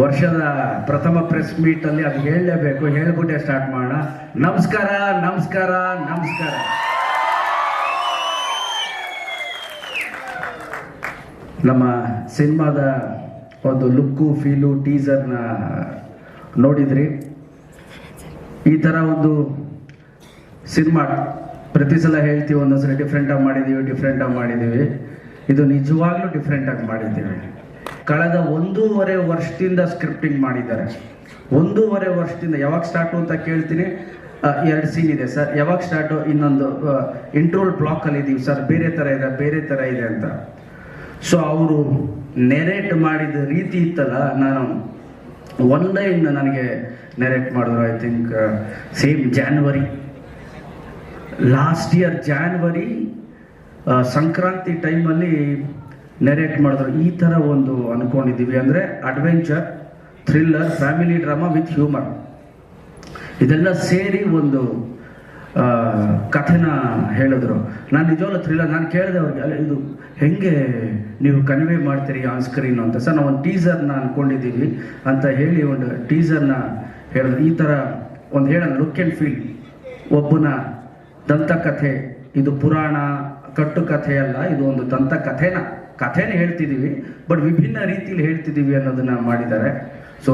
ವರ್ಷದ ಪ್ರಥಮ press meet ಅಲ್ಲಿ ಅದು ಹೇಳಲೇಬೇಕು. ಹೇಳ್ಬಿಟ್ಟೆ ಸ್ಟಾರ್ಟ್ ಮಾಡೋಣ. ನಮಸ್ಕಾರ ನಮಸ್ಕಾರ ನಮಸ್ಕಾರ. ನಮ್ಮ ಸಿನಿಮಾದ ಒಂದು ಲುಕ್ಕು, ಫೀಲು ಟೀಸರ್ನ ನೋಡಿದ್ರಿ. ಈ ಥರ ಒಂದು ಸಿನಿಮಾ ಪ್ರತಿ ಸಲ ಹೇಳ್ತೀವಿ ಒಂದೊಂದ್ಸಲ ಡಿಫ್ರೆಂಟಾಗಿ ಮಾಡಿದ್ದೀವಿ ಡಿಫ್ರೆಂಟಾಗಿ ಮಾಡಿದ್ದೀವಿ ಇದು ನಿಜವಾಗ್ಲೂ ಡಿಫ್ರೆಂಟಾಗಿ ಮಾಡಿದ್ದೀವಿ. ಕಳೆದ ಒಂದೂವರೆ ವರ್ಷದಿಂದ ಸ್ಕ್ರಿಪ್ಟಿಂಗ್ ಮಾಡಿದ್ದಾರೆ. ಒಂದೂವರೆ ವರ್ಷದಿಂದ, ಯಾವಾಗ ಸ್ಟಾರ್ಟು ಅಂತ ಕೇಳ್ತೀನಿ. ಎರಡು ಸೀನ್ ಇದೆ ಸರ್. ಯಾವಾಗ ಸ್ಟಾರ್ಟು ಇನ್ನೊಂದು ಇಂಟ್ರೋಲ್ ಬ್ಲಾಕಲ್ಲಿ ಇದ್ದೀವಿ ಸರ್. ಬೇರೆ ಥರ ಇದೆ, ಬೇರೆ ಥರ ಇದೆ ಅಂತ. ಸೊ ಅವರು ನೆರೇಟ್ ಮಾಡಿದ ರೀತಿ ಇತ್ತಲ್ಲ, ನಾನು ಒನ್ ಲೈನ್ ನನಗೆ ನೆರೇಟ್ ಮಾಡಿದ್ರು I think same January last year January Sankranti ಟೈಮಲ್ಲಿ ನೆರೇಟ್ ಮಾಡಿದ್ರು. ಈ ಥರ ಒಂದು ಅನ್ಕೊಂಡಿದ್ದೀವಿ ಅಂದರೆ adventure thriller family drama with humour ಇದೆಲ್ಲ ಸೇರಿ ಒಂದು ಕಥೆನ ಹೇಳಿದ್ರು. ನಾನು ನಿಜವಲ್ಲ ಥ್ರಿಲ್ಲರ್ ನಾನು ಕೇಳಿದೆ ಅವ್ರಿಗೆ, ಅಲ್ಲ, ಇದು ಹೆಂಗೆ ನೀವು ಕನ್ವೇ ಮಾಡ್ತೀರಿ ಆನ್ ಸ್ಕ್ರೀನ್ ಅಂತ? ಸರ್ ನಾವು ಒಂದು ಟೀಸರ್ನ ಅಂದ್ಕೊಂಡಿದ್ದೀವಿ ಅಂತ ಹೇಳಿ ಒಂದು ಟೀಸರ್ನ ಹೇಳಿದ್ರು. ಈ ಥರ ಒಂದು ಹೇಳೋಣ ಲುಕ್ ಆ್ಯಂಡ್ ಫೀಲ್ ಒಬ್ಬನ ದಂತಕಥೆ, ಇದು ಪುರಾಣ ಕಟ್ಟು ಕಥೆ ಅಲ್ಲ ಇದು ಒಂದು ದಂತ ಕಥೆನ ಕಥೆನೇ ಹೇಳ್ತಿದ್ದೀವಿ ಬಟ್ ವಿಭಿನ್ನ ರೀತಿಯಲ್ಲಿ ಹೇಳ್ತಿದ್ದೀವಿ ಅನ್ನೋದನ್ನ ಮಾಡಿದ್ದಾರೆ. ಸೊ